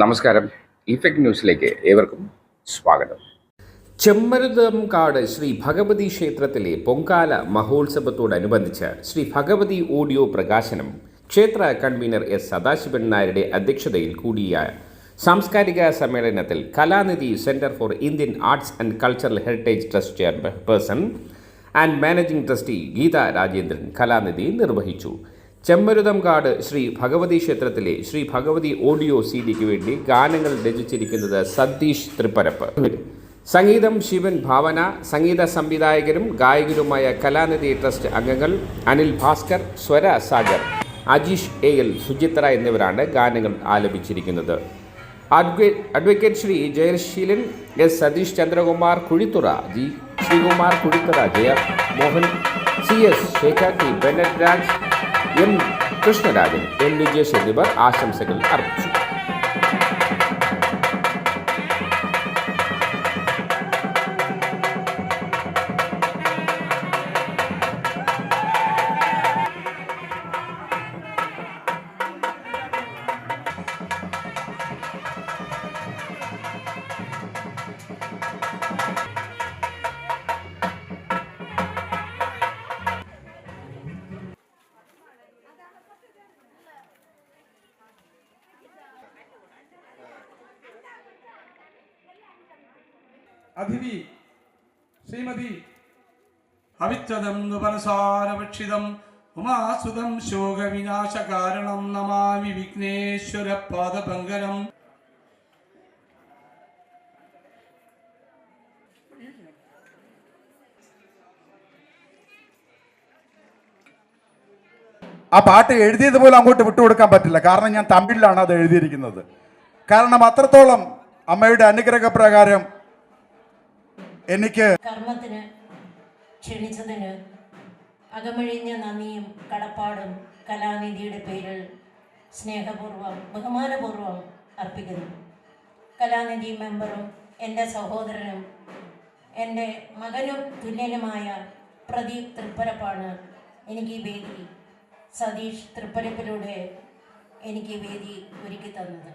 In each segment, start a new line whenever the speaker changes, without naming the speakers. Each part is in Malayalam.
നമസ്കാരം. ഇഫക്ട് ന്യൂസിലേക്ക് ഏവർക്കും സ്വാഗതം. ചെമ്മരുതം കാട് ശ്രീ ഭഗവതി ക്ഷേത്രത്തിലെ പൊങ്കാല മഹോത്സവത്തോടനുബന്ധിച്ച് ശ്രീ ഭഗവതി ഓഡിയോ പ്രകാശനം ക്ഷേത്ര കൺവീനർ എസ് സദാശിവൻ നായരുടെ അധ്യക്ഷതയിൽ കൂടിയ സാംസ്കാരിക സമ്മേളനത്തിൽ Kalanidhi centre for Indian arts and cultural heritage trust chairperson and managing trustee Geetha Rajendran Kalanidhi നിർവഹിച്ചു. ചെമ്മരുതംകാട് ശ്രീ ഭഗവതി ക്ഷേത്രത്തിലെ ശ്രീ ഭഗവതി ഓഡിയോ സി ഡിക്ക് വേണ്ടി ഗാനങ്ങൾ രചിച്ചിരിക്കുന്നത് സതീഷ് തൃപ്പരപ്പ്. സംഗീതം ശിവൻ ഭാവന സംഗീത സംവിധായകരും ഗായകരുമായ കലാനിധി ട്രസ്റ്റ് അംഗങ്ങൾ അനിൽ ഭാസ്കർ സ്വര സാഗർ അജീഷ് എ എൽ സുചിത്ര എന്നിവരാണ് ഗാനങ്ങൾ ആലപിച്ചിരിക്കുന്നത്. അഡ്വേ- advocate Sri Jayaseelan S Satheesh Chandrakumar Kuzhithurai G Sreekumar Kuzhithurai Jaya Mohan C S T Bennet Raj M Krishnarajan M Vijesh എന്നിവർ ആശംസകൾ അർപ്പിച്ചു.
അതിഥി ശ്രീമതി അവിച്ചതം നുപനസാരഭക്ഷിതം ഉമാസുതം ശോകവിനാശകാരണം നമാമി വിഘ്നേശ്വര പാദപങ്കരം
ആ പാട്ട് എഴുതിയത് പോലും അങ്ങോട്ട് വിട്ടുകൊടുക്കാൻ പറ്റില്ല. കാരണം ഞാൻ തമിഴിലാണ് അത് എഴുതിയിരിക്കുന്നത്. കാരണം അത്രത്തോളം അമ്മയുടെ അനുഗ്രഹപ്രകാരം എനിക്ക്
കർമ്മത്തിന് ക്ഷണിച്ചതിന് അകമഴിഞ്ഞ നന്ദിയും കടപ്പാടും കലാനിധിയുടെ പേരിൽ സ്നേഹപൂർവം ബഹുമാനപൂർവം അർപ്പിക്കുന്നു. കലാനിധി മെമ്പറും എന്റെ സഹോദരനും എന്റെ മകനും തുല്യനുമായ പ്രദീപ് തൃപ്പരപ്പാണ് എനിക്ക് ഈ വേദി സതീഷ് തൃപ്പരപ്പിലൂടെ എനിക്ക് വേദി ഒരുക്കി തന്നത്.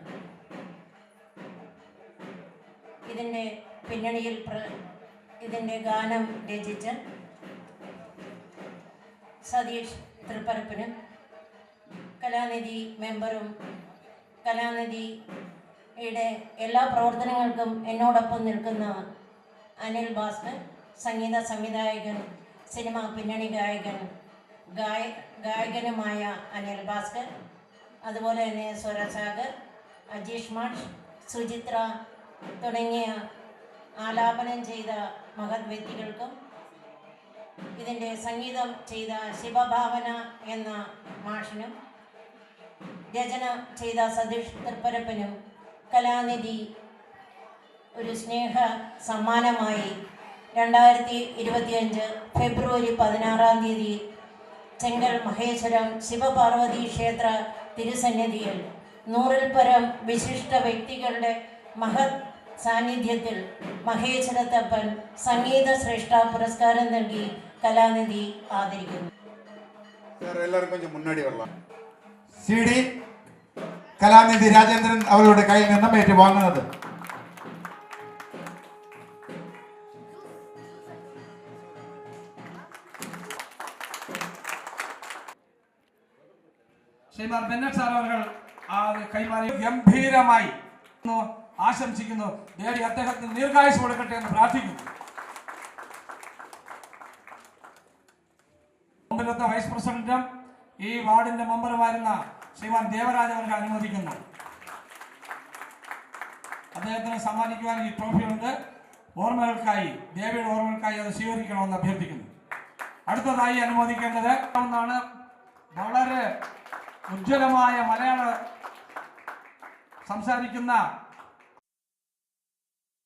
ഇതിന്റെ പിന്നണിയിൽ പ്ര ഇതിന്റെ ഗാനം രചിച്ച സതീഷ് തൃപ്പരപ്പിനും കലാനിധി മെമ്പറും കലാനിധിയുടെ എല്ലാ പ്രവർത്തനങ്ങൾക്കും എന്നോടൊപ്പം നിൽക്കുന്ന അനിൽ ഭാസ്കർ സംഗീത സംവിധായകൻ സിനിമ പിന്നണി ഗായകൻ ഗായ ഗായകനുമായ അനിൽ ഭാസ്കർ അതുപോലെ തന്നെ സ്വരസാഗർ അജീഷ് മാഷ് സുചിത്ര തുടങ്ങിയ ആലാപനം ചെയ്ത മഹത് വ്യക്തികൾക്കും ഇതിന്റെ സംഗീതം ചെയ്ത ശിവഭാവന എന്ന മാഷിനും രചന ചെയ്ത സതീഷ് തൃപ്പരപ്പനും കലാനിധി ഒരു സ്നേഹ സമ്മാനമായി രണ്ടായിരത്തി ഇരുപത്തിയഞ്ച് ഫെബ്രുവരി പതിനാറാം തീയതി ചെങ്കൽ മഹേശ്വരം ശിവപാർവതി ക്ഷേത്ര തിരുസന്നിധിയിൽ നൂറിൽ വിശിഷ്ട വ്യക്തികളുടെ മഹത് സാന്നിധ്യത്തിൽ മഹേശ്വരത്തപ്പൻ സംഗീത ശ്രേഷ്ഠ പുരസ്കാരം നൽകി കലാനിധി ആദരിക്കുന്നു.
എല്ലാവരും കലാനിധി രാജേന്ദ്രൻ അവരുടെ കയ്യിൽ നിന്നും ഏറ്റുവാങ്ങുന്നത്
ശ്രീമാർ ബെന്നറ്റ് സാർ അവർ ആ കൈമാറി ഗംഭീരമായി. ആശംസിക്കുന്നു. ദേവി അദ്ദേഹത്തിന് ദീർഘായുസ് കൊടുക്കട്ടെ എന്ന് പ്രാർത്ഥിക്കുന്നു. മുമ്പിലത്തെ വൈസ് പ്രസിഡന്റും ഈ വാർഡിന്റെ മെമ്പറുമായിരുന്ന ശ്രീമാൻ ദേവരാജ് അവർക്ക് അനുമോദിക്കുന്നു. അദ്ദേഹത്തിന് സമ്മാനിക്കുവാൻ ഈ ട്രോഫി ഉണ്ട്. ഓർമ്മകൾക്കായി ദേവിയുടെ ഓർമ്മകൾക്കായി അത് സ്വീകരിക്കണമെന്ന് അഭ്യർത്ഥിക്കുന്നു. അടുത്തതായി അനുമോദിക്കേണ്ടത് ഒന്നാണ് വളരെ ഉജ്ജ്വലമായ മലയാള സംസാരിക്കുന്ന